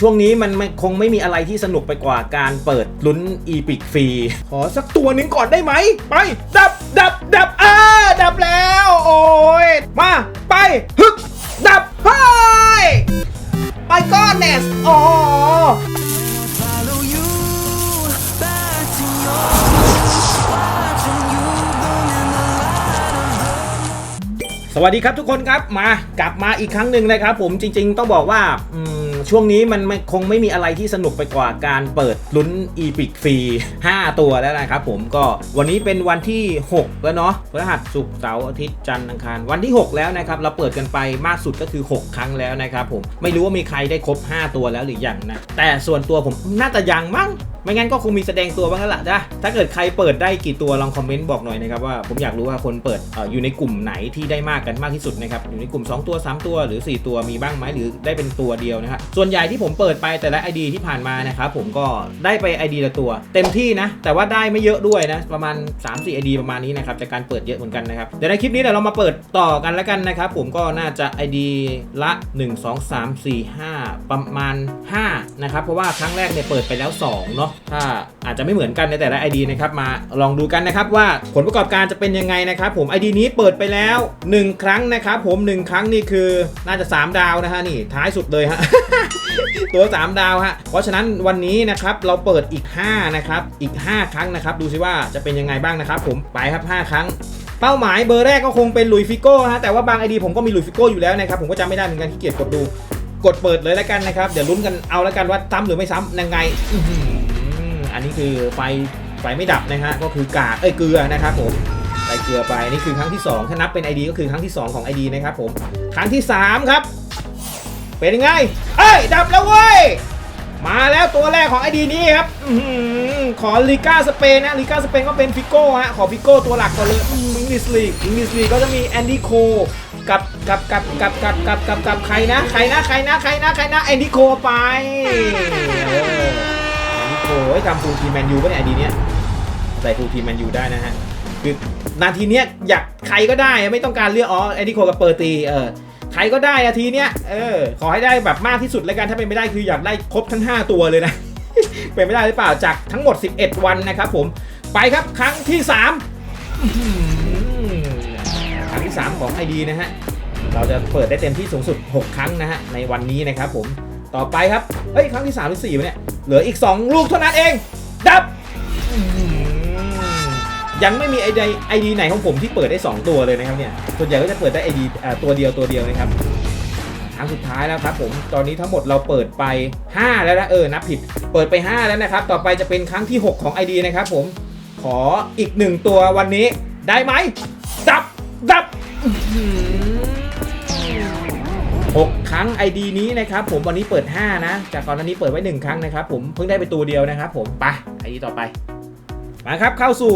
ช่วงนี้มันไม่คงไม่มีอะไรที่สนุกไปกว่าการเปิดลุ้นอีพิกฟรี ขอสักตัวหนึ่งก่อนได้ไหม ไป ดับ ดับ ดับอ่าดับแล้ว โอ้ย มา ไป ฮึกดับเฮ้ยไปก้อนเนสอ๋อ follow you back to your watching you burn in the light of สวัสดีครับทุกคนครับมากลับมาอีกครั้งหนึ่งนะครับผมจริง ๆ ต้องบอกว่าอืม ช่วงนี้มันคงไม่มีอะไรที่สนุกไปกว่าการเปิดลุ้นอีพิกฟรี5 ตัวแล้วนะครับผมก็วันนี้เป็นวันที่ 6 แล้วเนาะพฤหัสศุกร์เสาร์อาทิตย์จันทร์อังคาร วันที่ 6 แล้วนะครับ เราเปิดกันไปมากสุดก็คือ 6 ครั้งแล้วนะครับผมไม่รู้ว่ามีใครได้ครบ 5 ตัวแล้วหรือยังนะแต่ส่วนตัวผมน่าจะยังมั้ง ไม่งั้นก็คงมีแสดงตัวบ้างแล้วล่ะนะถ้าเกิดใครเปิดได้กี่ตัวลองคอมเมนต์บอกหน่อยนะครับว่าผมอยากรู้ว่าคนเปิดอออยู่ในกลุ่มไหนที่ได้มากกันมากที่สุดนะครับอยู่ในกลุ่ม 2 ตัว 3 ตัวหรือ 4 ตัวมีบ้างไหมหรือได้เป็นตัวเดียวนะครับส่วนใหญ่ที่ผมเปิดไปแต่ละ ID ที่ผ่านมานะครับผมก็ได้ไป ID ละตัว เต็มที่นะ แต่ว่าได้ไม่เยอะด้วยนะประมาณ 3-4 ID ประมาณนี้นะครับจากการเปิดเยอะเหมือนกันนะครับเดี๋ยวในคลิปนี้เดี๋ยวเรามาเปิดต่อกันแล้วกันนะครับผมก็น่าจะ ID ละ 1 2 3 4 5 ประมาณ5นะครับเพราะว่าครั้งแรกเนี่ยเปิดไปแล้ว2เนาะถ้าอาจจะไม่เหมือนกันในแต่ละ ID นะครับมาลองดูกันนะครับว่าผลประกอบการจะเป็นยังไงนะครับผม ID นี้เปิดไปแล้ว 1 ครั้งนะครับผม 1 ครั้งนี่คือน่าจะ 3 ดาวนะฮะนี่ท้ายสุดเลยฮะตัว 3 ดาวฮะเพราะฉะนั้นวันนี้นะครับเราเปิดอีก 5 นะครับ อีก 5 ครั้งนะครับ ดูซิว่าจะเป็นยังไงบ้างนะครับ ผมไปครับ 5 ครั้งเป้าหมายเบอร์แรกก็คงเป็นลุยฟิโก้ฮะแต่ว่าบางไอดีผมก็มีลุยฟิโก้อยู่แล้วนะครับผมก็จำไม่ได้เหมือนกันที่เกียจกดดู กดเปิดเลยแล้วกันนะครับ เดี๋ยวลุ้นกันเอาแล้วกันว่าซ้ำหรือไม่ซ้ำยังไง อันนี้คือไฟไฟไม่ดับนะฮะก็คือกากเอ้ยเกลือนะครับผมใส่เกลือไปนี่คือครั้งที่ 2 ถ้านับเป็น ID ก็คือครั้งที่ 2 ของ ID นะครับผมครั้งที่ 3 ครับ เป็นยังไง เอ้ย ดับแล้วเว้ย มาแล้วตัวแรกของไอดีนี้ครับอขอลิก้าสเปนนะลิก้าสเปนก็เป็นฟิโก้ฮะขอฟิโก้ตัวหลักก่อนเลยอิงลิสลีกอิงลิสลีกก็จะมีแอนดี้โคกับกับกับกับกับกับกับกับใครนะใครนะใครนะใครนะใครนะแอนดี้โคไป โอ้ยทำฟูลทีมแมนยูป่ะเนี่ยไอดีเนี้ยใส่ฟูลทีมแมนยูได้นะฮะคือนาทีเนี้ยอยากใครก็ได้ไม่ต้องการเลือกอ๋อแอดีโคกับเปอร์ตีเออใครก็ได้นาทีเนี้ยเออขอให้ได้แบบมากที่สุดแล้วกันถ้าเป็นไม่ได้คืออยากได้ครบทั้ง 5 ตัวเลยนะเป็นไม่ได้หรือเปล่าจากทั้งหมด 11 วันนะครับผมไปครับครั้งที่ 3 ครั้งที่ 3 ของ ID นะฮะเราจะเปิดได้เต็มที่สูงสุด 6 ครั้งนะฮะในวันนี้นะครับผม ต่อไปครับ เฮ้ย ครั้งที่3หรือ4วะเนี่ย เหลืออีก 2 ลูกเท่านั้นเอง ดับ ยังไม่มีไอเดียไอดีไหนของผมที่เปิดได้ 2 ตัวเลยนะครับเนี่ย ส่วนใหญ่ก็จะเปิดได้ไอดีตัวเดียวตัวเดียวนะครับครั้งสุดท้ายแล้วครับผม ตอนนี้ทั้งหมดเราเปิดไป 5 แล้วนะเออ นับผิด เปิดไป 5 แล้วนะครับ ต่อไปจะเป็นครั้งที่ 6 ของ ID นะครับผม ขออีก 1 ตัววันนี้ ได้ไหม ดับ ดับ 6 ครั้ง ID นี้นะครับผมวันนี้เปิด 5 นะ จากก่อนหน้านี้เปิดไว้ 1 ครั้งนะครับผมเพิ่งได้ไปตัวเดียวนะครับผมไป ID ต่อไป มาครับเข้าสู่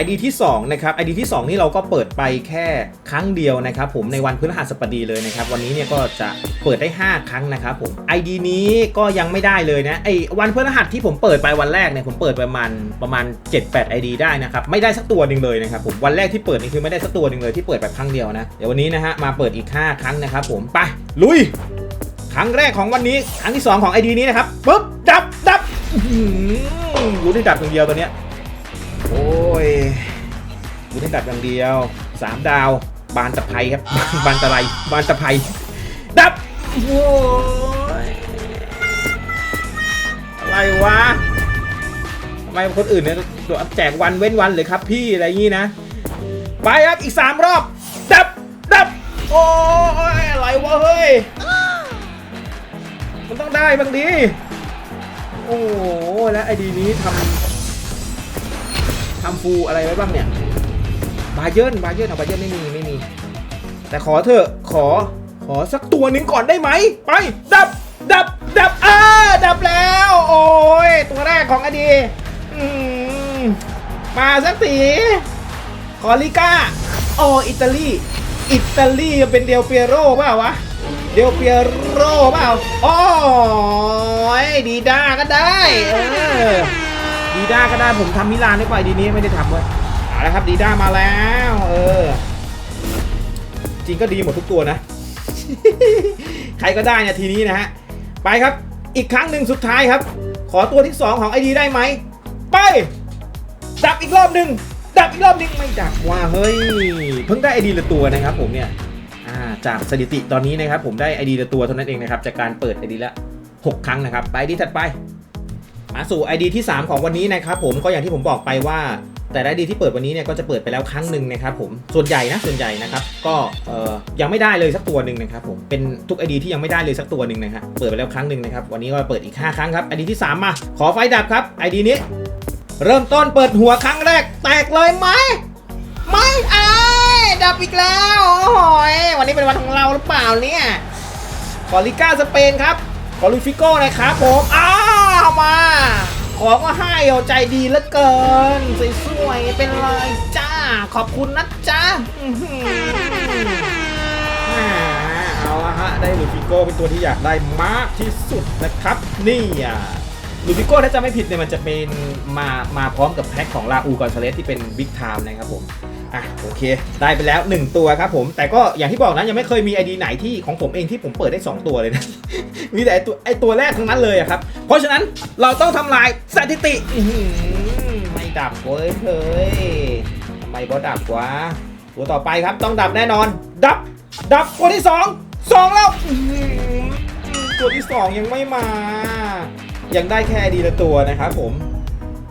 ID ที่2นะครับ ID ที่ 2 นี่เราก็เปิดไปแค่ครั้งเดียวนะครับผมในวันพฤหัสบดีเลยนะครับ วันนี้เนี่ยก็จะเปิดได้ 5 ครั้งนะครับผม ID นี้ก็ยังไม่ได้เลยนะไอ้วันพฤหัสที่ผมเปิดไปวันแรกเนี่ยผมเปิดประมาณประมาณ 7-8 ID ได้นะครับไม่ได้สักตัวหนึ่งเลยนะครับผมวันแรกที่เปิดนี่คือไม่ได้สักตัวหนึ่งเลยที่เปิดไปครั้งเดียวนะเดี๋ยววันนี้นะฮะมาเปิดอีก 5 ครั้งนะครับผมไปลุย ครั้งแรกของวันนี้ครั้งที่ 2 ของ ID นี้นะครับปุ๊บดับดับหือรู้ได้ดับอย่างเดียวตัวเนี้ย โอ้ยดูได้ดับอย่างเดียว 3 ดาว บานตะไคร้ครับ บานตะไลบานตะไคร้ดับ โอ้ย อะไรวะทำไมคนอื่นเนี่ยแจกวันเว้นวันเลยครับพี่อะไรอย่างงี้นะ ไปครับอีก 3 รอบ ดับ ดับ โอ้ย อะไรวะเฮ้ย มันต้องได้บางดี โอ้โหแล้วไอดีนี้ทำ ทำฟูอะไรไว้บ้างเนี่ยบาเยิร์นบาเยิร์นเอาบาเยิร์นไม่มีไม่มี แต่ขอเถอะขอขอสักตัวหนึ่งก่อนได้ไหมไปดับดับดับอ่าดับแล้ว โอ้ยตัวแรกของอดีมมาสักทีขอลิก้าโออิตาลีอิตาลีเป็นเดียวเปียโร่เปล่าวะเดียวเปียโร่เปล่าโอ้ยดีด้าก็ได้เออ ดีด้าก็ได้ผมทำมิลานได้ไปดีนี้ไม่ได้ทำเว้ยเอาละครับดีด้ามาแล้ว เออ จริงก็ดีหมดทุกตัวนะ ใครก็ได้นาทีนี้นะฮะ ไปครับ อีกครั้งหนึ่งสุดท้ายครับ ขอตัวที่ 2 ของ ID ได้ไหม ไป ดับอีกรอบหนึ่งดับอีกรอบหนึ่งไม่ดับว่าเฮ้ย เพิ่งได้ ID ละตัวนะครับผมเนี่ยจากสถิติตอนนี้นะครับผมได้ ID ละตัวเท่านั้นเองนะครับจากการเปิด ID ละ 6 ครั้งนะครับ ไป ID ถัดไป มาสู่ ID ที่ 3 ของวันนี้นะครับผมก็อย่างที่ผมบอกไปว่า แต่ละ ID ที่เปิดวันนี้เนี่ยก็จะเปิดไปแล้วครั้งหนึ่งนะครับผมส่วนใหญ่นะส่วนใหญ่นะครับก็เออยังไม่ได้เลยสักตัวหนึ่งนะครับผมเป็นทุก ID ที่ยังไม่ได้เลยสักตัวหนึ่งนะครับเปิดไปแล้วครั้งหนึ่งนะครับวันนี้ก็เปิดอีก 5 ครั้งครับ ID ที่ 3 มา ขอไฟดับครับ ID นี้ เริ่มต้นเปิดหัวครั้งแรก แตกเลยไหมไม่ไอ้ดับอีกแล้วโอ้โหยวันนี้เป็นวันของเราหรือเปล่าเนี่ยขอลิก้าสเปนครับขอลุฟิโก้น่อยครับผมอ้า วมา ขอก็ให้เอาใจดีเหลือเกิน สวยๆเป็นเลยจ้า ขอบคุณนะจ้าอื้อหืออ่าเอาละฮะ ได้ลูฟิโก้เป็นตัวที่อยากได้มากที่สุดนะครับ นี่อะลูฟิโก้ถ้าจะไม่ผิดเนี่ยมันจะเป็นมามาพร้อมกับแพ็คของลาอูกอนซาเลสที่เป็นบิ๊กไทม์นะครับผมอะโอเค ได้ไปแล้ว 1 ตัวครับผม แต่ก็อย่างที่บอกนะ ยังไม่เคยมีไอดีไหนที่ของผมเองที่ผมเปิดได้ 2 ตัวเลยนะ มีแต่ไอตัวไอตัวแรกทั้งนั้นเลยอะครับ เพราะฉะนั้นเราต้องทำลายสถิติอื้อหือไม่ดับเว้ยเฮ้ยทำไมบอดับวะตัวต่อไปครับต้องดับแน่นอน ดับ ดับตัวที่สองสองแล้วอื้อหือตัวที่สองยังไม่มา ยังได้แค่ไอดีละตัวนะครับผม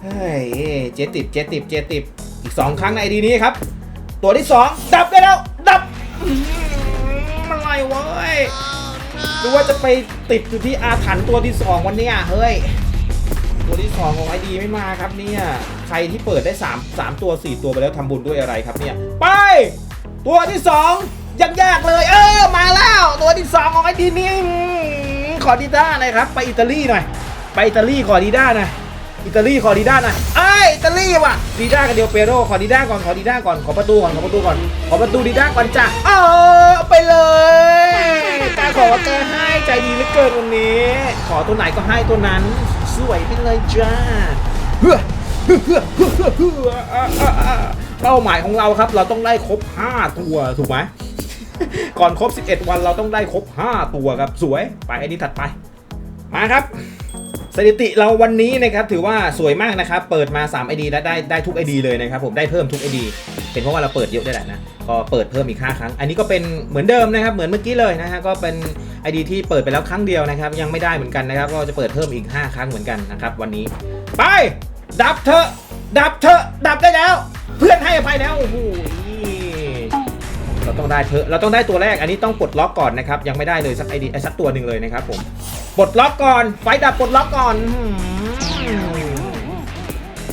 เฮ้ยเจติบเจติบเจติบอีก2ครั้งในไอดีนี้ครับ ตัวที่2ดับได้แล้วดับอื้อหือมันอะไรวะเว้ย หรือว่าจะไปติดอยู่ที่อาถรรพ์ตัวที่ 2 วันนี้เฮ้ย ตัวที่ 2 ของไอดีไม่มาครับเนี่ย ใครที่เปิดได้ 3 3 ตัว 4 ตัวไปแล้วทำบุญด้วยอะไรครับเนี่ย ไป ตัวที่ 2ยังยากเลย เออ มาแล้ว ตัวที่ 2 ของไอดีนี่ขอดีด้าหน่อยครับ ไปอิตาลีหน่อย ไปอิตาลีขอดีด้าหน่อยอิตาลีขอดีด้าหน่อยเอ้ยอิตาลีว่ะดีด้ากับเดียวเปโรขอดีด้าก่อนขอดีด้าก่อนขอประตูก่อนขอประตูก่อนขอประตูดีด้าก่อนจ้ะเออเอไปเลย กล้าขอว่าแกให้ใจดีเหลือเกินวันนี้ ขอตัวไหนก็ให้ตัวนั้น สวยไปเลยจ้าเฮ้อเฮ้อเฮ้อเฮ้อเฮ้อเฮ้ออะอะอะเป้าหมายของเราครับ เราต้องได้ครบ 5 ตัวถูกไหมก่อนครบ 11 วันเราต้องได้ครบ 5 ตัวครับสวยไปไอ้นี่ถัดไป มาครับ สถิติเราวันนี้นะครับถือว่าสวยมากนะครับ เปิดมา 3 ID แล้วได้ได้ทุก ID เลยนะครับผมได้เพิ่มทุก ID เป็นเพราะว่าเราเปิดเยอะได้แหละนะก็เปิดเพิ่มอีก5ครั้ง อันนี้ก็เป็นเหมือนเดิมนะครับ เหมือนเมื่อกี้เลยนะฮะก็เป็น ID ที่เปิดไปแล้วครั้งเดียวนะครับ ยังไม่ได้เหมือนกันนะครับ ก็จะเปิดเพิ่มอีก 5 ครั้งเหมือนกันนะครับ วันนี้ ไป ดับเถอะดับเถอะดับได้แล้ว เพื่อนให้อภัยแล้วโอ้โหเราต้องได้เถอเราต้องได้ตัวแรกอันนี้ต้องปลดล็อกก่อนนะครับ ยังไม่ได้เลยสักไอดีสักตัวหนึ่งเลยนะครับผมปลดล็อกก่อน ไฟดับปลดล็อกก่อน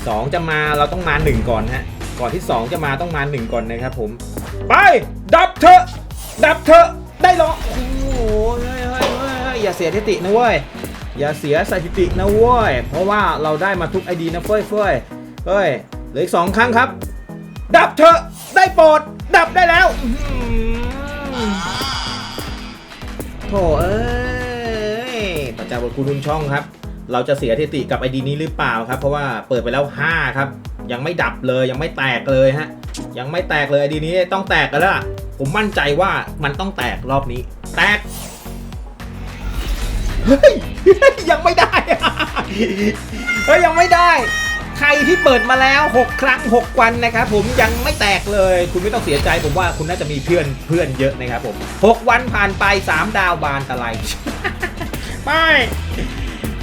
สองจะมาเราต้องมาหนึ่งก่อนฮะ ก่อนที่สองจะมาต้องมาหนึ่งก่อนนะครับผม ไป ดับเถอะ ดับเถอะ ได้หรอ โอ้โหเฮ้ยเฮ้ยเฮ้ยอย่าเสียสถิตินะเว้ย อย่าเสียสถิตินะเว้ย เพราะว่าเราได้มาทุกไอดีนะเฟ้ยเฟ้ยเฮ้ย เหลืออีกสองครั้งครับ ดับเถอะ ได้โปรด ดับได้แล้วอื้อหือโถเอ้ยประจาบทคุณลุนช่องครับ เราจะเสียสถิติกับไอดีนี้หรือเปล่าครับ เพราะว่าเปิดไปแล้ว 5 ครับ ยังไม่ดับเลยยังไม่แตกเลยฮะ ยังไม่แตกเลยไอดีนี้ต้องแตกกันแล้วล่ะผมมั่นใจว่ามันต้องแตกรอบนี้ แตกเฮ้ยยังไม่ได้เฮ้ยยังไม่ได้ ใครที่เปิดมาแล้ว 6 ครั้ง 6 วันนะครับผมยังไม่แตกเลย คุณไม่ต้องเสียใจผมว่าคุณน่าจะมีเพื่อนเพื่อนเยอะนะครับผม 6 วันผ่านไป 3 ดาวบานตะไลไม่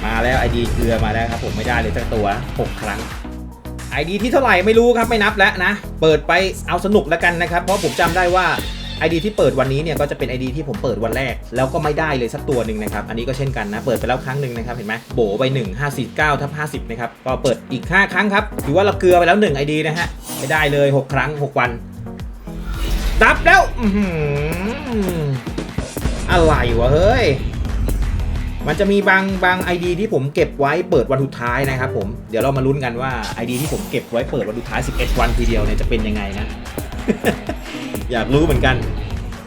มาแล้วไอดีเกลือมาแล้วครับผมไม่ได้เลยสักตัว 6 ครั้ง ไอดีที่เท่าไหร่ไม่รู้ครับไม่นับแล้วนะ เปิดไปเอาสนุกแล้วกันนะครับ เพราะผมจำได้ว่า ID ที่เปิดวันนี้เนี่ยก็จะเป็น ID ที่ผมเปิดวันแรก แล้วก็ไม่ได้เลยสักตัวหนึ่งนะครับ อันนี้ก็เช่นกันนะ เปิดไปแล้วครั้งหนึ่งนะครับ เห็นไหมโบไป1 5 4 9ทับ50 นะครับ ก็เปิดอีก 5 ครั้งครับ ถือว่าเราเกลือไปแล้ว1 ID นะฮะ ไม่ได้เลย 6 ครั้ง 6 วันดับแล้วออะไรวะเฮ้ย มันจะมีบางบาง ID ที่ผมเก็บไว้เปิดวันสุดท้ายนะครับผมเดี๋ยวเรามาลุ้นกันว่า ID ที่ผมเก็บไว้เปิดวันสุดท้าย 11 วันทีเดียวเนี่ยจะเป็นยังไงนะ อยากรู้เหมือนกัน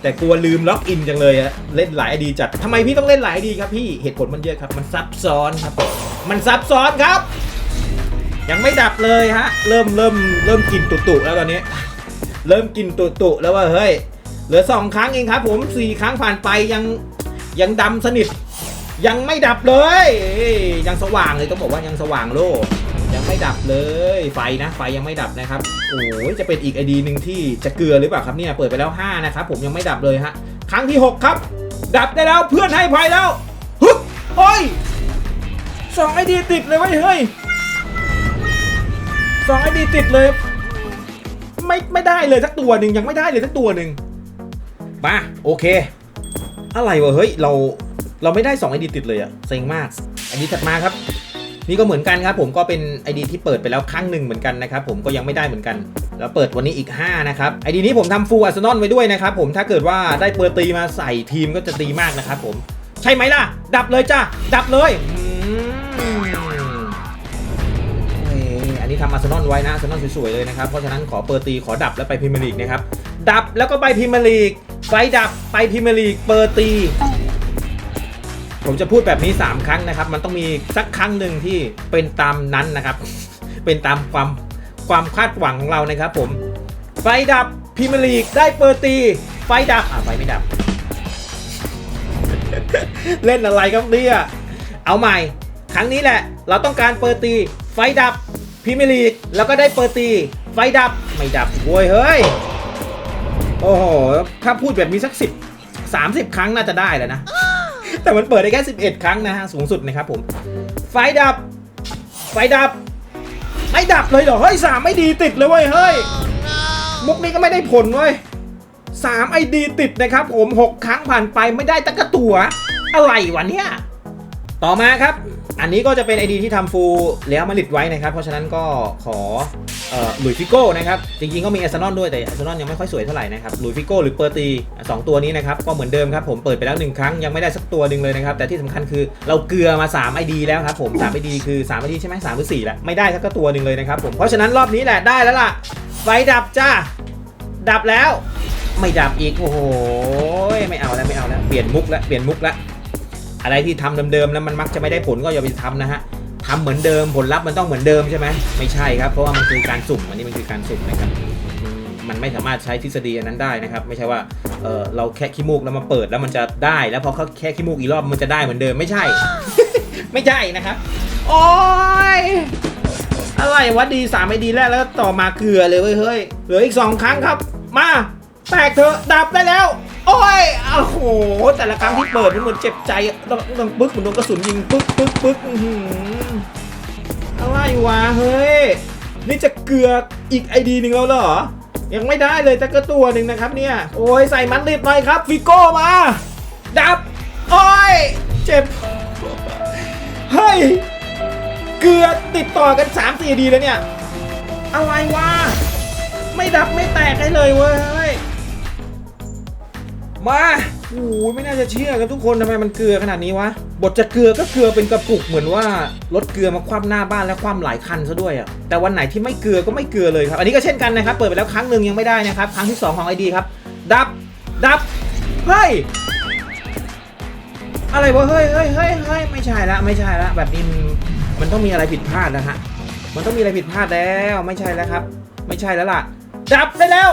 แต่กลัวลืมล็อกอินจังเลยอะเล่นหลายไอดีจัดทำไมพี่ต้องเล่นหลายไอดีครับพี่เหตุผลมันเยอะครับ มันซับซ้อนครับ มันซับซ้อนครับ ยังไม่ดับเลยฮะ เริ่มเริ่มเริ่มกินตุตุแล้วตอนนี้ เริ่มกินตุตุแล้วว่าเฮ้ยเหลือสองครั้งเองครับ ผมสี่ครั้งผ่านไปยังยังดำสนิท ยังไม่ดับเลย ยังสว่างเลยต้องบอกว่ายังสว่างโลยังไม่ดับเลยไฟนะ ไฟยังไม่ดับนะครับโอ้ยจะเป็นอีกไอดีหนึ่งที่จะเกลือหรือเปล่าครับเนี่ยเปิดไปแล้ว 5 นะครับ ผมยังไม่ดับเลยฮะครั้งที่ 6 ครับ ดับได้แล้วเพื่อนให้ภัยแล้วฮึบโอ้ยสองไอดีติดเลยเว้ยเฮ้ยสองไอดีติดเลย ไม่ไม่ได้เลยสักตัวหนึ่งยังไม่ได้เลยสักตัวหนึ่งมาโอเค อะไรวะเฮ้ยเรา เราไม่ได้2ไอดีติดเลยอะเซ็งมากไอดีถัดมาครับนี่ก็เหมือนกันครับผมก็เป็นไอดีที่เปิดไปแล้วครั้งหนึ่งเหมือนกันนะครับผมก็ยังไม่ได้เหมือนกัน แล้วเปิดวันนี้อีก 5 นะครับไอดีนี้ผมทำฟูลอาร์เซนอลไว้ด้วยนะครับผมถ้าเกิดว่าได้เปิดตีมาใส่ทีมก็จะดีมากนะครับผม ใช่ไหมล่ะ ดับเลยจ้ะดับเลยอืมเอ้ยอันนี้ทำอาร์เซนอลไว้นะอาร์เซนอลสวยๆเลยนะครับเพราะฉะนั้นขอเปิดตีขอดับแล้วไปพรีเมียร์ลีกนะครับดับแล้วก็ไปพรีเมียร์ลีกไฟดับไปพรีเมียร์ลีกเปิดตี ผมจะพูดแบบนี้ 3 ครั้งนะครับ มันต้องมีสักครั้งหนึ่งที่เป็นตามนั้นนะครับ เป็นตามความความคาดหวังของเรานะครับ ผม ไฟดับพรีเมียร์ลีกได้เปิดตี ไฟดับอะไฟไม่ดับ เล่นอะไรครับเนี่ยเอาใหม่ ครั้งนี้แหละ เราต้องการเปิดตี ไฟดับพรีเมียร์ลีกแล้วก็ได้เปิดตี ไฟดับไม่ดับโว้ยเฮ้ยโอ้โหถ้าพูดแบบนี้สักสิบสามสิบครั้งน่าจะได้แล้วนะ แต่มันเปิดได้แค่ 11 ครั้งนะฮะ สูงสุดนะครับผม ไฟดับ ไฟดับ ไม่ดับเลยเหรอ เฮ้ยสามไม่ดีติดเลยเว้ย เฮ้ย มุกนี้ก็ไม่ได้ผลเว้ยสามไอดีติดนะครับผม 6 ครั้งผ่านไปไม่ได้ตะกะตัว อะไรวะเนี่ย ต่อมาครับ อันนี้ก็จะเป็น ID ที่ทำฟูลแล้วมาลิดไว้นะครับ เพราะฉะนั้นก็ขอหลุยฟิโก้นะครับ จริงๆ ก็มีอาร์เซนอลด้วยแต่อาร์เซนอลยังไม่ค่อยสวยเท่าไหร่นะครับหลุยฟิโก้หรือเปอร์ตีสองตัวนี้นะครับ ก็เหมือนเดิมครับผมเปิดไปแล้ว1ครั้งยังไม่ได้สักตัวหนึ่งเลยนะครับ แต่ที่สำคัญคือเราเกลือมา3 ID แล้วครับผม3 ID คือ3 ID ใช่ไหม3หรือ4แล้วไม่ได้สักตัวหนึ่งเลยนะครับผมเพราะฉะนั้นรอบนี้แหละได้แล้วล่ะ ไฟดับจ้าดับแล้ว ไม่ดับอีกโอ้โหไม่เอาแล้วไม่เอาแล้วเปลี่ยนมุกแล้วเปลี่ยนมุกแล้ว อะไรที่ทำเดิมๆแล้วมันมักจะไม่ได้ผลก็อย่าไปทำนะฮะทำเหมือนเดิมผลลัพธ์มันต้องเหมือนเดิมใช่ไหมไม่ใช่ครับเพราะว่ามันคือการสุ่มอันนี้มันคือการสุ่มนะครับมันไม่สามารถใช้ทฤษฎีอันนั้นได้นะครับ ไม่ใช่ว่าเเราแค่ขี้มูกแล้วมาเปิดแล้วมันจะได้ แล้วพอเขาแค่ขี้มูกอีกรอบมันจะได้เหมือนเดิมไม่ใช่ ไม่ใช่นะครับ โอ้ยอะไรวะดีสามไม่ดีแรกแล้วต่อมาเกลือเลยเฮ้ยเหลืออีกสองครั้งครับ มาแตกเถอะดับได้แล้ว โอ้ยโอ้โห แต่ละครั้งที่เปิดมันเหมือนเจ็บใจต้องต้องปึ๊กเหมือนโดนกระสุนยิงปึ๊กปึ๊กปึ๊กอื้อหืออะไรวะเฮ้ย นี่จะเกลืออีกไอดีหนึ่งแล้วเหรอ ยังไม่ได้เลยแต่ก็ตัวหนึ่งนะครับเนี่ย โอ้ยใส่มันติดหน่อยครับ ฟิโก้มา ดับ โอ้ย เจ็บ เฮ้ย เกลือติดต่อกัน 3 4ดีแล้วเนี่ย อะไรวะ ไม่ดับไม่แตกให้เลยเว้ย มาโอ้ยไม่น่าจะเชื่อกันทุกคนทำไมมันเกลือขนาดนี้วะ บทจะเกลือก็เกลือเป็นกระปุกเหมือนว่ารถเกลือมาคว่ำหน้าบ้านและคว่ำหลายคันซะด้วยอะแต่วันไหนที่ไม่เกลือก็ไม่เกลือเลยครับ อันนี้ก็เช่นกันนะครับ เปิดไปแล้วครั้งหนึ่งยังไม่ได้นะครับ ครั้งที่ 2 ของไอดีครับ ดับ ดับ เฮ้ย อะไรวะ เฮ้ยเฮ้ยเฮ้ยเฮ้ยไม่ใช่ละ ไม่ใช่ละ แบบนี้มันต้องมีอะไรผิดพลาดนะฮะ มันต้องมีอะไรผิดพลาดแล้ว ไม่ใช่แล้วครับ ไม่ใช่แล้วล่ะ ดับได้แล้ว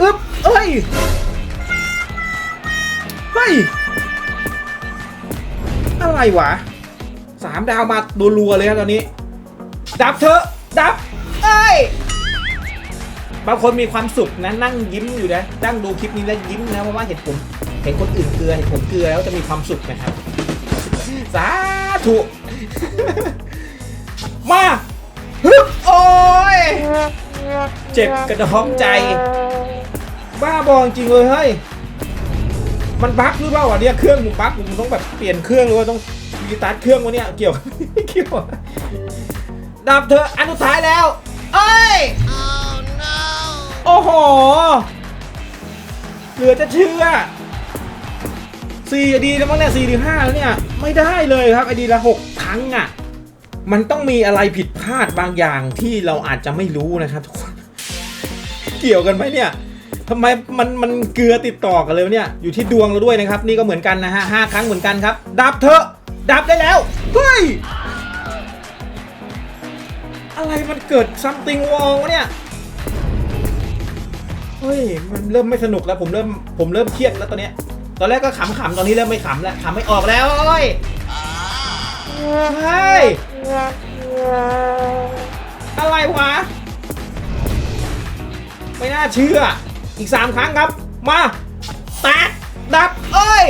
อึ๊บเอ้ย ฮ้ย อะไรวะสามดาวมารัวเลยครับตอนนี้ ดับเถอะดับเอ้ยบางคนมีความสุขนะนั่งยิ้มอยู่นะนั่งดูคลิปนี้แล้วยิ้มนะเพราะว่าเห็นผมเห็นคนอื่นเกลือเห็นผมเกลือแล้วจะมีความสุขนะครับสาธุมาฮึบโอ้ยเจ็บกระดองใจ บ้าบองจริงเลยเฮ้ย มันบั๊กหรือเปล่าวะเนี่ยเครื่องผมบั๊กผมต้องแบบเปลี่ยนเครื่องหรือว่าต้องรีสตาร์ทเครื่องวะเนี่ยเกี่ยวเกี่ยวดับเธออันสุดท้ายแล้วเอ้ยโอ้โหเหลือจะเชื่อสี่ดีแล้วมั้งเนี่ยสี่หรือห้าแล้วเนี่ยไม่ได้เลยครับไอดีละหกครั้งอะมันต้องมีอะไรผิดพลาดบางอย่างที่เราอาจจะไม่รู้นะครับทุกคนเกี่ยวกันไหมเนี่ย ทำไมมันมันเกลือติดต่อกันเลยวะเนี่ย อยู่ที่ดวงเราด้วยนะครับ นี่ก็เหมือนกันนะฮะห้าครั้งเหมือนกันครับ ดับเถอะ ดับได้แล้ว เฮ้ย อะไรมันเกิดซัมติงวองวะเนี่ย เฮ้ย มันเริ่มไม่สนุกแล้ว ผมเริ่ม ผมเริ่มเครียดแล้วตอนเนี้ย ตอนแรกก็ขำๆ ตอนนี้เริ่มไม่ขำแล้ว ขำไม่ออกแล้วโอ้ยเฮ้ย อะไรวะ ไม่น่าเชื่อ อีก 3 ครั้งครับ มาแตกดับ เอ้ย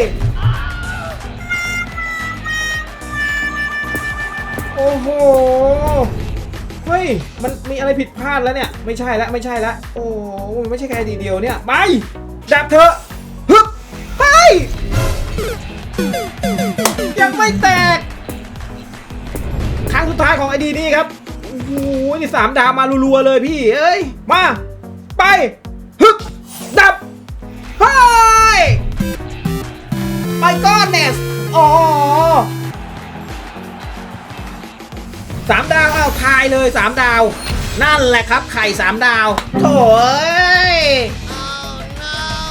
โอ้โห เฮ้ย มันมีอะไรผิดพลาดแล้วเนี่ย ไม่ใช่แล้วไม่ใช่แล้วโอ้มันไม่ใช่แค่ดีเดียวเนี่ย ไป ดับเถอะฮึบไป ยังไม่แตก ครั้งสุดท้ายของไอดีนี่ครับโอ้โหนี่สามดาวมารัวๆเลยพี่ เอ้ย มา ไป ฮึบ ดับเฮ้ยไปก้อนเนสอ๋อสามดาวเอาทายเลยสามดาว นั่นแหละครับ ไข่สามดาวโถ่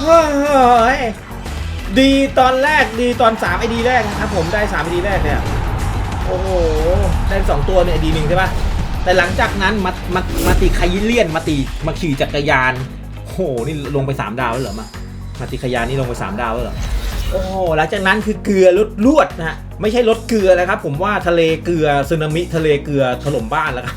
เฮ้ยดีตอนแรกดีตอน3ไอดีแรกนะครับผมได้3ไอดีแรกเนี่ยโอ้โหได้สองตัวเนี่ยดีหนึ่งใช่ปะแต่หลังจากนั้นมามามาตีไคยิเลียนมาตีมาขี่จักรยาน โอ้โห นี่ลงไป 3 ดาวแล้วเหรอมา มาตีขยานนี่ลงไป 3 ดาวแล้วเหรอ โอ้โห หลังจากนั้นคือเกลือลดลวดนะฮะ ไม่ใช่ลดเกลือนะครับ ผมว่าทะเลเกลือสึนามิทะเลเกลือถล่มบ้านแล้วครับ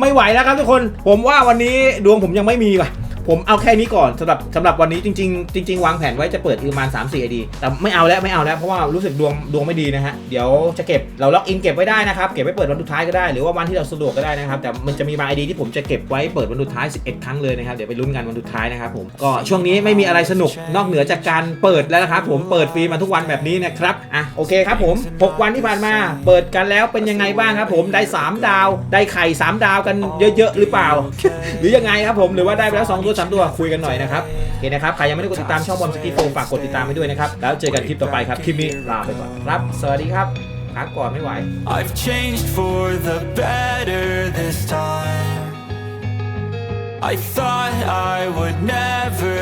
ไม่ไหวแล้วครับทุกคน ผมว่าวันนี้ดวงผมยังไม่มีว่ะ ผมเอาแค่นี้ก่อนสำหรับสำหรับวันนี้จริง ๆ จริง ๆ วางแผนไว้จะเปิดอีกประมาณ3 4 ID แต่ไม่เอาแล้วไม่เอาแล้วเพราะว่ารู้สึกดวงดวงไม่ดีนะฮะเดี๋ยวจะเก็บเราล็อกอินเก็บไว้ได้นะครับเก็บไว้เปิดวันสุดท้ายก็ได้หรือว่าวันที่เราสะดวกก็ได้นะครับแต่มันจะมีบาง ID ที่ผมจะเก็บไว้เปิดวันสุดท้าย 11 ครั้งเลยนะครับเดี๋ยวไปลุ้นกันวันสุดท้ายนะครับผมก็ช่วงนี้ไม่มีอะไรสนุกนอกเหนือจากการเปิดแล้วนะครับผมเปิดฟรีมาทุกวันแบบนี้นะครับอะโอเคครับผม 6 วันที่ผ่านมาเปิดกันแล้วเป็นยังไงบ้างครับผมได้สามดาว ได้ไข่สามดาวกันเยอะๆหรือเปล่า หรือยังไงครับผมหรือว่าได้ไปแล้วสองตัวน้ำตัวคุยกันหน่อยนะครับโอเคนะครับใครยังไม่ได้กดติดตามช่องบอมสกีโฟฝากกดติดตามไปด้วยนะครับ แล้วเจอกันคลิปต่อไปครับ คลิปนี้ลาไปก่อนครับ สวัสดีครับพักก่อนไม่ไหว I've changed for the better this time. I thought I would never